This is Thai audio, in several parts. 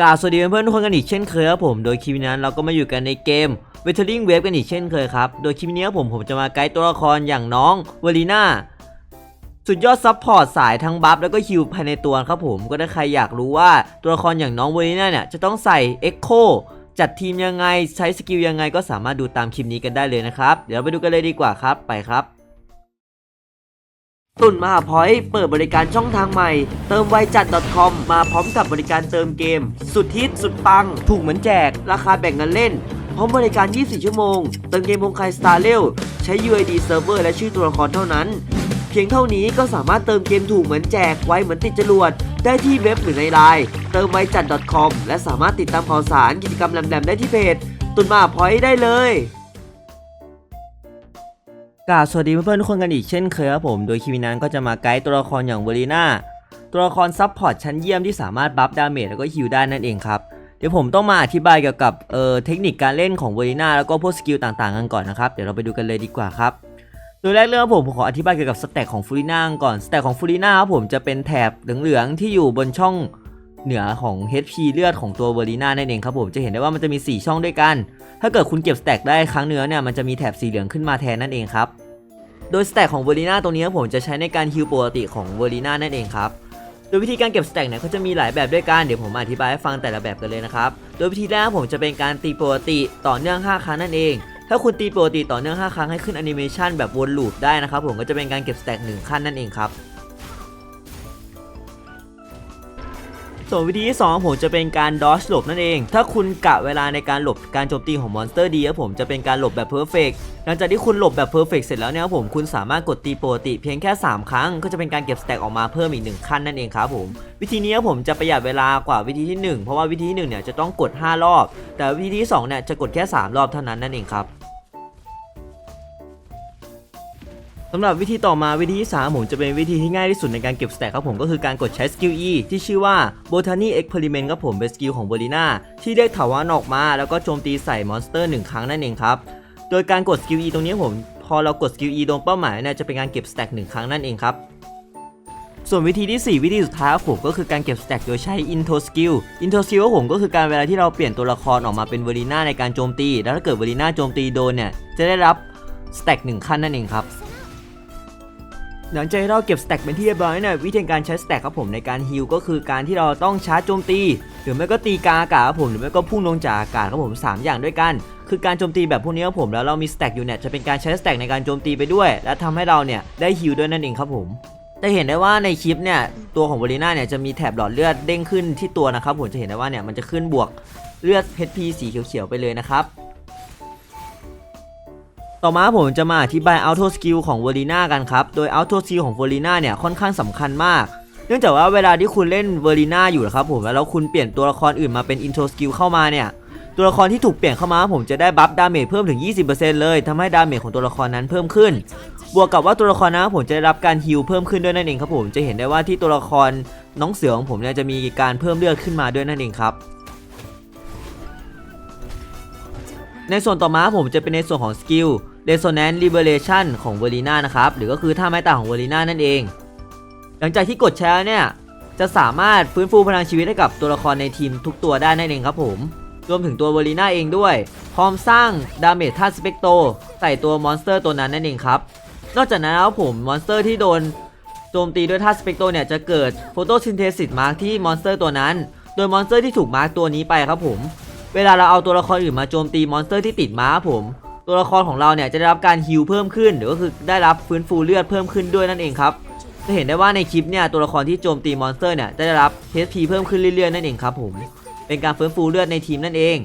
กล่าวสวัสดีเพื่อนๆทุกคนกันอีกเช่นเคยครับผม โดยคลิปนี้นั้นเราก็มาอยู่กันในเกม w e t e r i n g Wave กันอีกเช่นเคยครับ โดยคลิปนี้ผมผมจะมาไกด์ตัวละครอย่างน้องเวลีน่าสุดยอดซัพพอร์ตสายทั้งบัฟแล้วก็ฮิลภายในตัวครับผม ก็ถ้าใครอยากรู้ว่าตัวละครอย่างน้องเวลีน่าเนี่ยจะต้องใส่ Echo จัดทีมยังไงใช้สกิลยังไงก็สามารถดูตามคลิปนี้กันได้เลยนะครับ เดี๋ยวไปดูกันเลยดีกว่าครับไปครับ ตุ่นมหาพอยต์เปิดบริการช่องทางใหม่ เติมไวจัด .com มาพร้อมกับบริการเติมเกม สุดฮิตสุดปัง ถูกเหมือนแจก ราคาแบ่งเงินเล่น พร้อมบริการ 24 ชั่วโมง เติมเกมวงใคสตาร์เร็วใช้ UID Server และชื่อตัวละครเท่านั้น เพียงเท่านี้ก็สามารถเติมเกมถูกเหมือนแจก ไวเหมือนติดจรวด ได้ที่เว็บหรือในไลน์เติมไวจัด .com และสามารถติดตามข่าวสารกิจกรรมแหลมๆได้ที่เพจ ตุนมหาพอยต์ได้เลย กราสวัสดีเพื่อนๆทุกคนกันอีกเช่นเคยครับผม โดยคลิปนั้นก็จะมาไกด์ตัวละครอย่างเวลีน่าตัวละครซับพอร์ตชั้นเยี่ยมที่สามารถบัฟดาเมจแล้วก็ฮิลได้นั่นเองครับ เดี๋ยวผมต้องมาอธิบายเกี่ยวกับเอ่อเทคนิคการเล่นของเวลีน่าแล้วก็พวกสกิลต่างๆกันก่อนนะครับ เดี๋ยวเราไปดูกันเลยดีกว่าครับโดยแรกเริ่มผมผมขออธิบายเกี่ยวกับสแต็กของฟูริน่าก่อน สแต็กของฟูริน่าครับผมจะเป็นแถบเหลืองๆที่อยู่บนช่องเหนือของ HP เลือดของตัวเวลีน่านั่นเองครับผมจะเห็นได้ว่ามันจะมี 4 ช่องด้วยกัน ถ้าเกิดคุณเก็บสแต็กได้ครั้งเนื้อเนี่ยมันจะมีแถบสีเหลืองขึ้นมาแทนนั่นเองครับ โดยสแต็กของเวอรีนาตรงนี้ผมจะใช้ในการฮิลปกติของเวอรีนานั่นเองครับโดยวิธีการเก็บสแต็กเนี่ยเขาจะมีหลายแบบด้วยกัน เดี๋ยวผมอธิบายให้ฟังแต่ละแบบกันเลยนะครับ โดยวิธีแรกผมจะเป็นการตีปกติต่อเนื่อง 5 ครั้งนั่นเอง ถ้าคุณตีปกติต่อเนื่อง 5 ครั้งให้ขึ้นแอนิเมชันแบบวนลูปได้นะครับผมก็จะเป็นการเก็บสแต็ก1ขั้นนั่นเองครับ ส่วนวิธีที่2ของผมจะเป็นการดอ e หลบนั่นเอง ถ้าคุณกะเวลาในการหลบการโจมตีของมอนสเตอร์ดีครับผมจะเป็นการหลบแบบเพอร์เฟกหลังจากที่คุณหลบแบบเพอร์เฟกเสร็จแล้วเนี่ยผมคุณสามารถกดตีปกติเพียงแค่ 3 ครั้ง ก็จะเป็นการเก็บสแต็กออกมาเพิ่มอีก 1 ขั้นนั่นเองครับผม วิธีนี้ผมจะประหยัดเวลากว่าวิธีที่ 1 เพราะว่าวิธีที่1เนี่ยจะต้องกด 5 รอบ แต่วิธีที่2เนี่ยจะกดแค่ 3 รอบเท่านั้นนั่นเองครับ สำหรับวิธีต่อมาวิธีที่3ผมจะเป็นวิธีที่ง่ายที่สุดในการเก็บสแต็กครับผมก็คือการกดใช้สกิล E ที่ชื่อว่า Botany Experiment ครับผมเป็นสกิลของ b o l i n a ที่เรียกถาวรออกมาแล้วก็โจมตีใส่มอนสเตอร์ 1 ครั้งนั่นเองครับ โดยการกดสกิล E ตรงนี้ผม พอเรากดสกิล E ตรงเป้าหมายเนี่ยจะเป็นการเก็บสแต็ก1ครั้งนั่นเองครับส่วนวิธีที่ 4 วิธีสุดท้ายครับผมก็คือการเก็บสแต็กโดยใช้ Intro Skill Intro Skill ครับผมก็คือการเวลาที่เราเปลี่ยนตัวละครออกมาเป็นเวอรีนาในการโจมตี แล้วถ้าเกิดเวอรีนาโจมตีโดนเนี่ยจะได้รับสแต็ก1ขั้นนั่นเองครับ หลังจากที่เราเก็บสแต็กเป็นที่เรียบร้อยเนี่ยวิธีการใช้สแต็กครับผมในการฮิลก็คือการที่เราต้องชาร์จโจมตี หรือไม่ก็ตีกาอากาศครับผมหรือไม่ก็พุ่งลงจากอากาศครับผมสามอย่างด้วยกัน คือการโจมตีแบบพวกนี้ครับผมแล้วเรามีสแต็กอยู่เนี่ยจะเป็นการใช้สแต็กในการโจมตีไปด้วย และทำให้เราเนี่ยได้ฮิลด้วยนั่นเองครับผมจะเห็นได้ว่าในคลิปเนี่ยตัวของบริน่าเนี่ยจะมีแถบหลอดเลือดเด้งขึ้นที่ตัวนะครับผมจะเห็นได้ว่าเนี่ยมันจะขึ้นบวกเลือด HP สีเขียวๆไปเลยนะครับ ต่อมาผมจะมาอธิบาย Auto Skill ของ v o l i n a กันครับ โดย Auto Skill ของ v o l i n a เนี่ยค่อนข้างสำคัญมาก เนื่องจากว่าเวลาที่คุณเล่น v o l i n a อยู่นะครับผมแล้วคุณเปลี่ยนตัวละครอื่นมาเป็น Intro Skill เข้ามาเนี่ยตัวละครที่ถูกเปลี่ยนเข้ามาผมจะได้บัฟดาเมจเพิ่มถึง 20%เลยทำให้ดาเมจของตัวละครนั้นเพิ่มขึ้น บวกกับว่าตัวละครนั้นผมจะได้รับการฮิลเพิ่มขึ้นด้วยนั่นเองครับผมจะเห็นได้ว่าที่ตัวละครน้องเสือของผมเนี่ยจะมีการเพิ่มเลือดขึ้นมาด้วยนั่นเองครับ ในส่วนต่อมาผมจะเป็นในส่วนของสกิล Resonance Liberation ของเวอรีนานะครับ หรือก็คือท่าไม้ตายของเวอรีนานั่นเอง หลังจากที่กดแชร์เนี่ย จะสามารถฟื้นฟูพลังชีวิตให้กับตัวละครในทีมทุกตัวได้นั่นเองครับผม รวมถึงตัวเวอรีนาเองด้วย พร้อมสร้างดาเมจท่าสเปกโตใส่ตัวมอนสเตอร์ตัวนั้นนั่นเองครับ นอกจากนั้นแล้วผมมอนสเตอร์ที่โดนโจมตีด้วยท่าสเปกโตเนี่ยจะเกิดโฟโตซินเทซิสมาร์กที่มอนสเตอร์ตัวนั้น โดยมอนสเตอร์ที่ถูกมาร์กตัวนี้ไปครับผม เวลาเราเอาตัวละครอื่นมาโจมตีมอนสเตอร์ที่ติดม้าผม ตัวละครของเราเนี่ยจะได้รับการฮิลเพิ่มขึ้น หรือก็คือได้รับฟื้นฟูเลือดเพิ่มขึ้นด้วยนั่นเองครับจะเห็นได้ว่าในคลิปเนี่ยตัวละครที่โจมตีมอนสเตอร์เนี่ยจะได้รับ HP เพิ่มขึ้นเรื่อยๆนั่นเองครับผมเป็นการฟื้นฟูเลือดในทีมนั่นเอง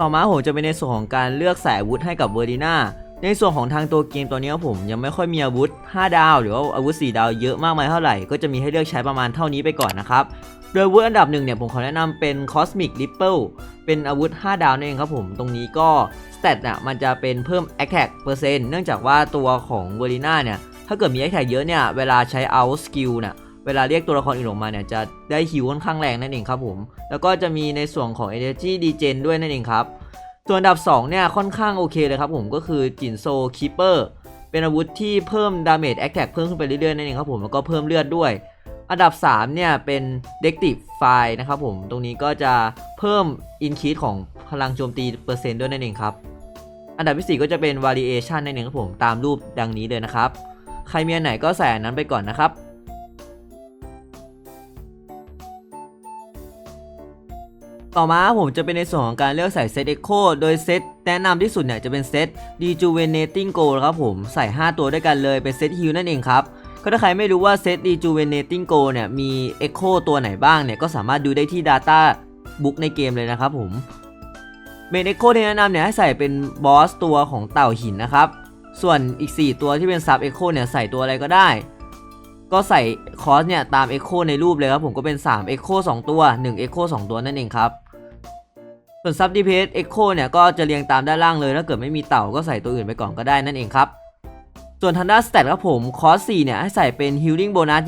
ต่อมาผมจะเป็นในส่วนของการเลือกสายอาวุธให้กับเวอร์ดิน่าในส่วนของทางตัวเกมตัวนี้ครับผมยังไม่ค่อยมีอาวุธ 5 ดาว หรือว่าอาวุธ 4 ดาวเยอะมากมายเท่าไหร่ ก็จะมีให้เลือกใช้ประมาณเท่านี้ไปก่อนนะครับ โดยอาวุธอันดับหนึ่งเนี่ยผมขอแนะนำเป็น Cosmic Ripple เป็นอาวุธ 5 ดาวนั่นเองครับผม ตรงนี้ก็สเตตอะมันจะเป็นเพิ่ม Attack เปอร์เซ็นต์เนื่องจากว่าตัวของเวอร์ดิน่าเนี่ย ถ้าเกิดมี Attack เยอะเนี่ย เวลาใช้ Out Skill เนี่ยเวลาเรียกตัวละครอื่นออกมาเนี่ย จะได้ฮิวค่อนข้างแรงนั่นเองครับผม แล้วก็จะมีในส่วนของ Energy Degen ด้วยนั่นเองครับส่วนอันดับ 2 เนี่ย ค่อนข้างโอเคเลยครับผมก็คือจินโซคีเปอร์เป็นอาวุธที่เพิ่มดาเมจแอคแท็กเพิ่มขึ้นไปเรื่อยๆนั่นเองครับผมแล้วก็เพิ่มเลือดด้วย อันดับ 3 เนี่ย เป็นเด็กติไฟนะครับผมตรงนี้ก็จะเพิ่มอินคีของพลังโจมตีเปอร์เซ็นต์ด้วยนั่นเองครับ อันดับที่ 4 ก็จะเป็น variation นั่นเองครับผมตามรูปดังนี้เลยนะครับ ใครมีอันไหนก็ใส่อันนั้นไปก่อนนะครับต่อมาผมจะเป็นในส่วนของการเลือกใส่เซต Echo โคโดยเซตแนะนำที่สุดเนี่ยจะเป็นเซต Rejuvenating Gold ครับผมใส่ 5 ตัวด้วยกันเลยเป็นเซต Heal นั่นเองครับ ก็ถ้าใครไม่รู้ว่าเซต Rejuvenating Go เนี่ยมี Echo ตัวไหนบ้างเนี่ยก็สามารถดูได้ที่ Data Book ในเกมเลยนะครับผมเมน Echo ที่แนะนำเนี่ยให้ใส่เป็นบอสตัวของเต่าหินนะครับ ส่วนอีก 4 ตัวที่เป็น Sub Echo เนี่ยใส่ตัวอะไรก็ได้ ก็ใส่คอสเนี่ยตาม Echo ในรูปเลยครับผมก็เป็น3 Echo 2 ตัว1 Echo 2 ตัวนั่นเองครับ ส่วน Sub DPS Echo เนี่ยก็จะเรียงตามด้านล่างเลยถ้าเกิดไม่มีเต่าก็ใส่ตัวอื่นไปก่อนก็ได้นั่นเองครับ ส่วนทางด้าสเตตครับผมคอส4เนี่ยให้ใส่เป็น Healing Bonus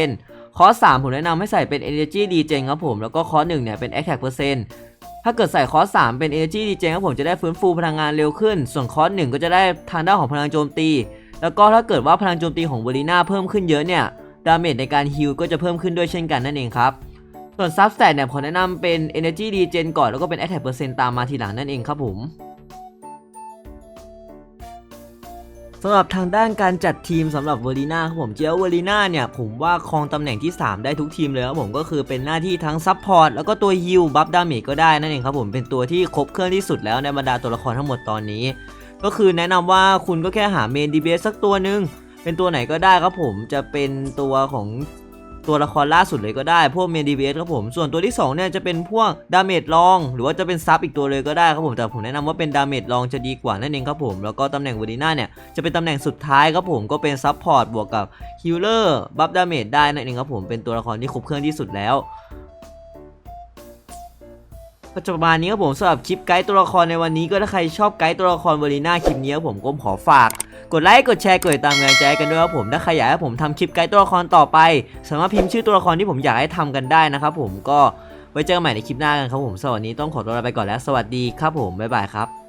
26%คอส3ผมแนะนำให้ใส่เป็น Energy Regen ครับผมแล้วก็คอส1เนี่ยเป็น Attack Percent ถ้าเกิดใส่คอส3เป็น Energy Regen ครับผมจะได้ฟื้นฟูพลังงานเร็วขึ้น ส่วนคอส1ก็จะได้ทางด้านของพลังโจมตี แล้วก็ถ้าเกิดว่าพลังโจมตีของเวลีน่าเพิ่มขึ้นเยอะเนี่ยดาเมจในการฮิลก็จะเพิ่มขึ้นด้วยเช่นกันนั่นเองครับส่วนซับสแตทเนี่ยผมแนะนำเป็น Energy Regen ก่อนแล้วก็เป็น Attack Percent ตามมาทีหลังนั่นเองครับผม สำหรับทางด้านการจัดทีมสำหรับเวอร์ลีน่าครับผมเจียวเวอร์ลีน่าเนี่ยผมว่าครองตำแหน่งที่ 3 ได้ทุกทีมเลยครับผมก็คือเป็นหน้าที่ทั้งซับพอร์ตแล้วก็ตัวฮิลบัฟดาเมจก็ได้นั่นเองครับผมเป็นตัวที่ครบเครื่องที่สุดแล้วในบรรดาตัวละครทั้งหมดตอนนี้ ก็คือแนะนำว่าคุณก็แค่หาเมนดีเบสสักตัวหนึ่งเป็นตัวไหนก็ได้ครับผมจะเป็นตัวของ ตัวละครล่าสุดเลยก็ได้ พวกเมดีเบสครับผม ส่วนตัวที่สองเนี่ยจะเป็นพวกดาเมจรอง หรือว่าจะเป็นซับอีกตัวเลยก็ได้ครับผม แต่ผมแนะนำว่าเป็นดาเมจรองจะดีกว่านั่นเองครับผม แล้วก็ตำแหน่งวอร์ลีน่าเนี่ยจะเป็นตำแหน่งสุดท้ายครับผม ก็เป็นซับพอร์ตบวกกับฮิลเลอร์บัฟดาเมจได้นั่นเองครับผม เป็นตัวละครที่ครบเครื่องที่สุดแล้วก็จะประมาณนี้ครับผมสำหรับคลิปไกด์ตัวละครในวันนี้ก็ถ้าใครชอบไกด์ตัวละครวอร์ลีน่าคลิปนี้ครับผมก็ขอฝาก กดไลค์กดแชร์กดติดตามกำลังใจกันด้วยครับผมถ้าใครอยากให้ผมทำคลิปไกด์ตัวละครต่อไป สามารถพิมพ์ชื่อตัวละครที่ผมอยากให้ทำกันได้นะครับผมก็ไว้เจอกันใหม่ในคลิปหน้ากันครับผมสวัสดีต้องขอตัวลาไปก่อนแล้วสวัสดีครับผมบ๊ายบายครับ